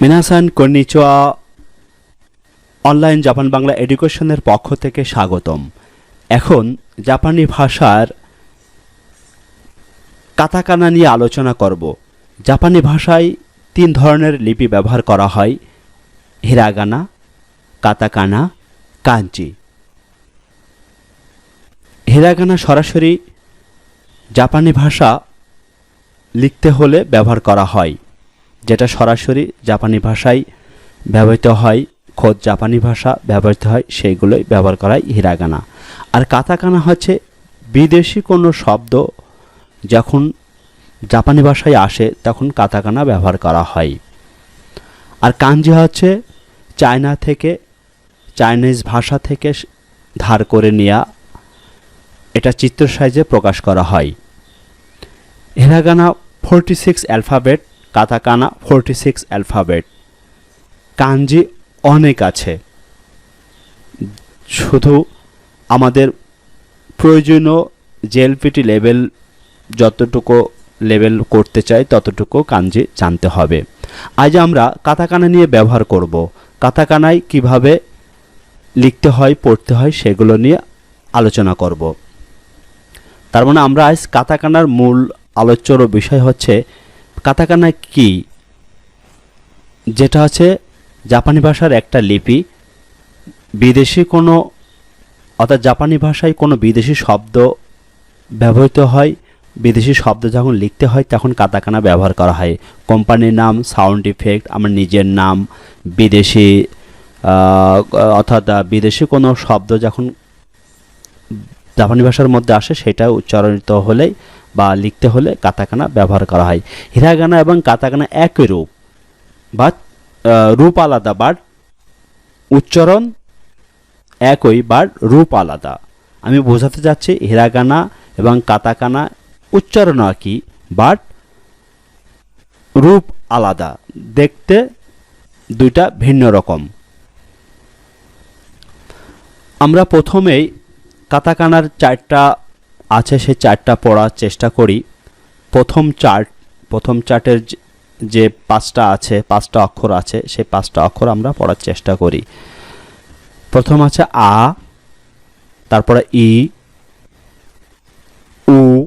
মিনাসান কন্নিচুয়া online Japan Bangla এডুকেশনের পক্ষ থেকে স্বাগতম। এখন জাপানি ভাষার কাতাকানা নিয়ে আলোচনা করব। জাপানি ভাষায় তিন ধরনের লিপি ব্যবহার করা হয়। Hiragana, katakana, Kanchi. হিরাগানা সরাসরি জাপানি ভাষা লিখতে হলে ব্যবহার করা হয়। যেটা সরাসরি জাপানি ভাষায় ব্যবহৃত হয়, খোদ জাপানি ভাষা ব্যবহৃত হয়, সেইগুলোই ব্যবহার করা হয় হিরাগানা। আর কাতাকানা হচ্ছে বিদেশি কোনো শব্দ যখন জাপানি ভাষায় আসে, তখন কাতাকানা ব্যবহার করা হয়। আর কাঞ্জি হচ্ছে চায়না থেকে, চাইনিজ ভাষা থেকে ধার করে নেওয়া এটা চিত্র সাইজে প্রকাশ করা হয়। Hiragana forty six alphabet katakana forty six alphabet kanji অনেক আছে। শুধু আমাদের প্রয়োজনীয় জেএলপিটি লেভেল যতটুকু লেভেল করতে চাই, ততটুকু কাঞ্জি জানতে হবে। আজ আমরা কাতাকানা নিয়ে ব্যবহার করব। কাতাকানায় কীভাবে লিখতে হয়, পড়তে হয়, সেগুলো নিয়ে আলোচনা করব। তার মানে আমরা আজ কাতাকানার মূল আলোচ্যর বিষয় হচ্ছে কাতাকানা কি? যেটা হচ্ছে জাপানি ভাষার একটা লিপি। বিদেশি কোনো, অর্থাৎ জাপানি ভাষায় কোনো বিদেশি শব্দ ব্যবহৃত হয়। বিদেশি শব্দ যখন লিখতে হয়, তখন কাতাকানা ব্যবহার করা হয়। কোম্পানির নাম, সাউন্ড ইফেক্ট, আমার নিজের নাম, বিদেশি অর্থাৎ বিদেশি কোনো শব্দ যখন জাপানি ভাষার মধ্যে আসে, সেটা উচ্চারিত হলেই বা লিখতে হলে কাতাকানা ব্যবহার করা হয়। হিরাগানা এবং কাতাকানা একই রূপ। বা রূপ আলাদা বাট উচ্চারণ একই বাট রূপ আলাদা। আমি বোঝাতে যাচ্ছি হিরাগানা এবং কাতাকানা উচ্চারণ একই বাট রূপ আলাদা। দেখতে দুইটা ভিন্ন রকম। আমরা প্রথমেই কাতাকানার চারটা আছে সে চারটা পড়ার চেষ্টা করি। প্রথম চার্ট প্রথম চার্টের যে- যে পাঁচটা আছে, পাঁচটা অক্ষর আছে, সেই পাঁচটা অক্ষর আমরা পড়ার চেষ্টা করি। প্রথম আছে আ, তারপরে ই, উ,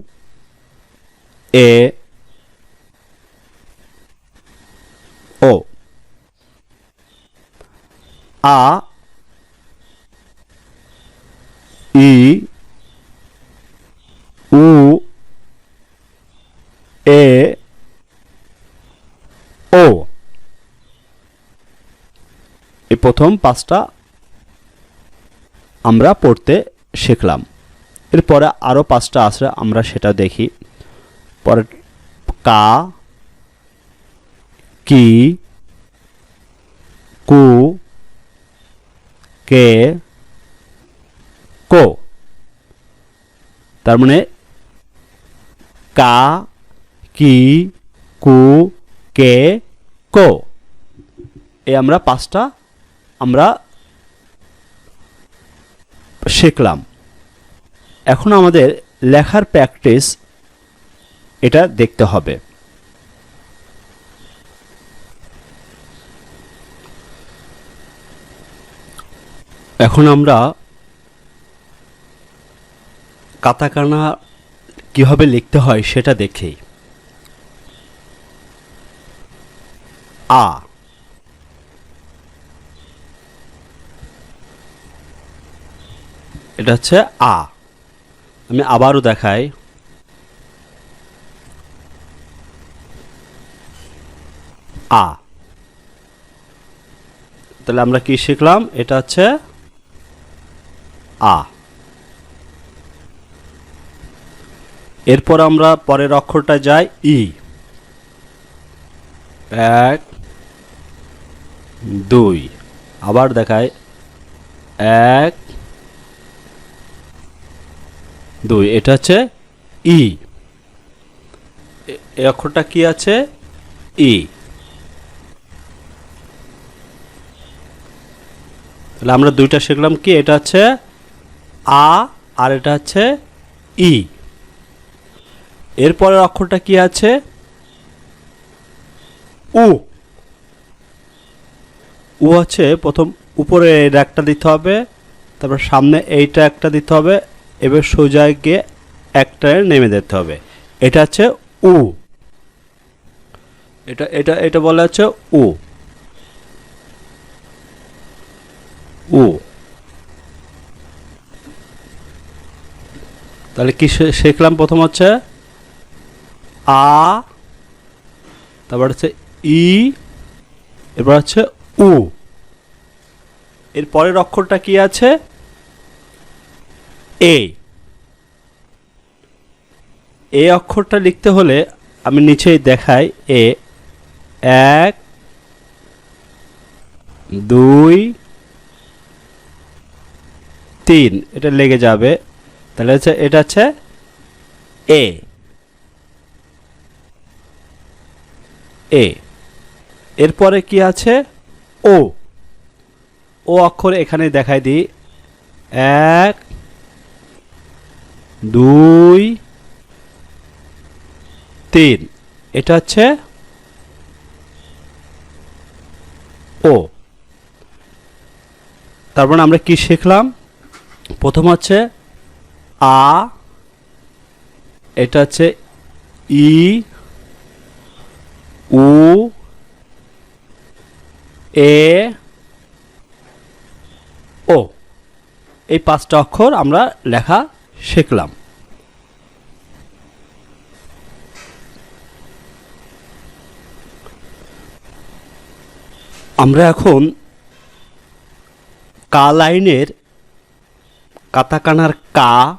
এ, ও। আ ই উ এ, ও। এই প্রথম পাঁচটা আমরা পড়তে শিখলাম। এরপরে আরও পাঁচটা আছে, আমরা সেটা দেখি। পরে কা, কি, কু, কে, কো। তার মানে কা কি, কু, কে, কো। এই আমরা পাঁচটা আমরা শিখলাম। এখন আমাদের লেখার প্র্যাকটিস এটা দেখতে হবে। এখন আমরা কাতাকানা কীভাবে লিখতে হয় সেটা দেখি। আ। এটা হচ্ছে আ। আমি আবারও দেখাই। আ। তাহলে আমরা কি শিখলাম? এটা হচ্ছে আ। এরপর আমরা পরের অক্ষরটা যাই, ই। এক, দুই। আবার দেখায় এক, দুই। এটা হচ্ছে ই। এই অক্ষরটা কি আছে? ই। তাহলে আমরা দুইটা শিখলাম কি? এটা হচ্ছে আ আর এটা হচ্ছে ই। এরপরের অক্ষরটা কি আছে? উ। উ হচ্ছে প্রথম উপরে একটা দিতে হবে, তারপর সামনে এইটা একটা দিতে হবে, এবার সোজা গিয়ে একটা নেমে দিতে হবে। এটা হচ্ছে উ। এটা এটা এটা বলা হচ্ছে উ। উ। তাহলে কি শিখলাম? প্রথম হচ্ছে আ, তারপর হচ্ছে ই এবার হচ্ছে উ। এর পরের অক্ষরটা কি আছে? এ। এ অক্ষরটা লিখতে হলে আমি নিচেই দেখাই এ। এক, দুই, তিন। এটা লেগে যাবে। তাহলে হচ্ছে এটা হচ্ছে এ। এ। এরপরে কি আছে? ও। ও অক্ষর এখানে দেখাই দিই। এক, দুই, তিন। এটা হচ্ছে ও। তারপর আমরা কি শিখলাম? প্রথম হচ্ছে আ, এটা হচ্ছে ই, উ এ, ও। এই পাঁচটা অক্ষর আমরা লেখা শিখলাম। আমরা এখন কা লাইনের কাতাকানার কা,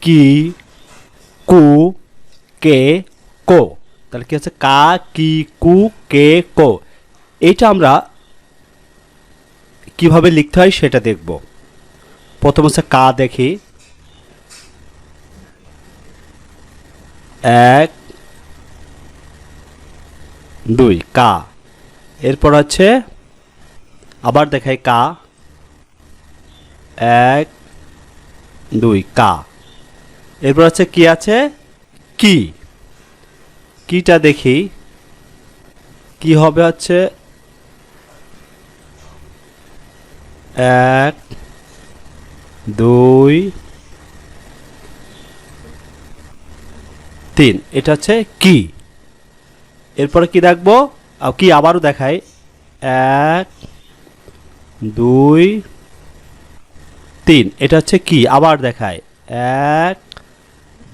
কি, কু, কে, কো। তাহলে কি হচ্ছে? কা, কি, কু, কে, কো। এইটা আমরা কীভাবে লিখতে হয় সেটা দেখব। প্রথম হচ্ছে কা দেখি। এক, দুই, কা। এরপর হচ্ছে আবার দেখাই কা। এক, দুই, কা। এরপর হচ্ছে কি আছে? কি। কিটা দেখি। কি হবে হচ্ছে এক, দুই, তিন। এটা হচ্ছে কি? এরপরে কি দেখব? কি আবারও দেখাই। এক, দুই, তিন। এটা হচ্ছে কি? আবার দেখায় এক,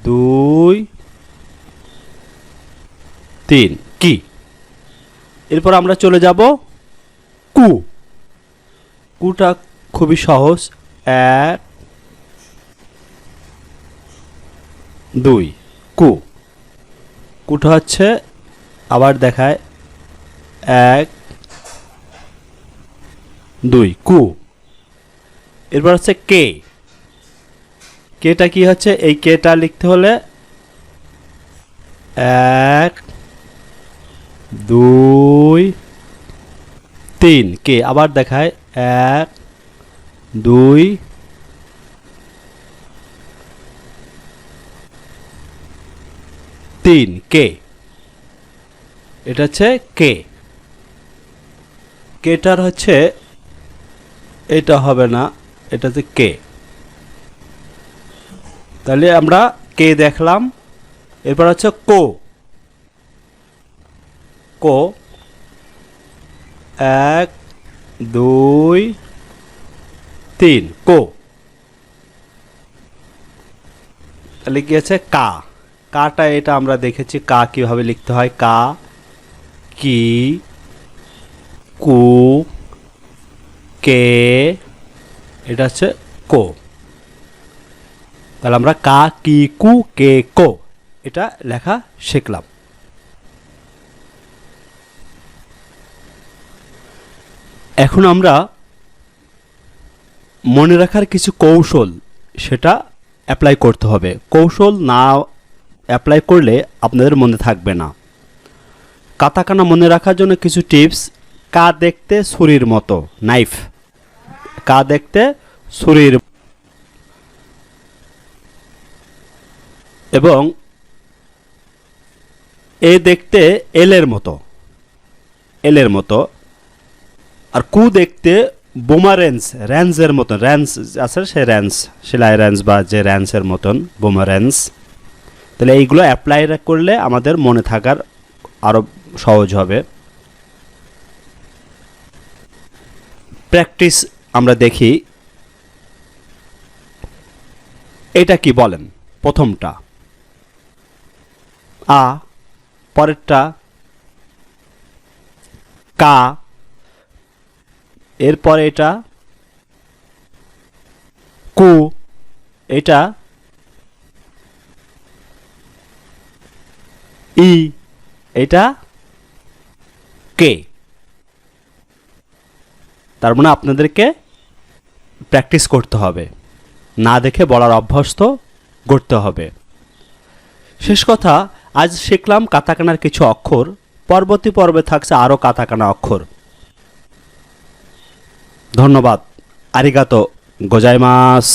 দুই, তিন। কি? এরপর আমরা চলে যাব কু। কুটা খুবই সহজ। এক, দুই, কু। কুটা হচ্ছে আবার দেখায়। এক, দুই, কু। এরপর হচ্ছে কে। কেটা কি হচ্ছে? এই কেটা লিখতে হলে এক, দুই তিন। কে? আবার দেখায়। এক, দুই, তিন। কে? এটা হচ্ছে কে। কেটার হচ্ছে এটা হবে না, এটা হচ্ছে কে। তাহলে আমরা কে দেখলাম, এরপর হচ্ছে কো। কো এক, দুই, তিন। কো। তাহলে কি আছে? কা। কাটা এটা আমরা দেখেছি, কা কীভাবে লিখতে হয়? কা, কি, কু, কে, এটা হচ্ছে কো। তাহলে আমরা কা, কি, কু, কে, কো, এটা লেখা শিখলাম। এখন আমরা মনে রাখার কিছু কৌশল সেটা অ্যাপ্লাই করতে হবে। কৌশল না অ্যাপ্লাই করলে আপনাদের মনে থাকবে না। কাতাকানা মনে রাখার জন্য কিছু টিপস। কা দেখতে ছুরির মতো নাইফ কা দেখতে ছুরির এবং এ দেখতে এলের মতো এলের মতো। আর কু দেখতে বোমা রেঞ্জ র্যান্সের মতন র্যান্স আছে সে র্যান্স সেলাই র্যান্স বা যে র্যান্সের মতন বোমা র্যান্স তাহলে এইগুলো অ্যাপ্লাই করলে আমাদের মনে থাকার আরও সহজ হবে। প্র্যাকটিস আমরা দেখি। এটা কি বলেন? প্রথমটা। আ, পরেরটা। কা এরপরে এটা কু, এটা ই, এটা কে। তার মানে আপনাদেরকে প্র্যাকটিস করতে হবে। না দেখে বলার অভ্যস্ত করতে হবে। শেষ কথা, আজ শিখলাম কাতাকানার কিছু অক্ষর। পরবর্তী পর্বে থাকছে আরও কাতাকানা অক্ষর। ধন্যবাদ আরিগাতো গোজাইমাস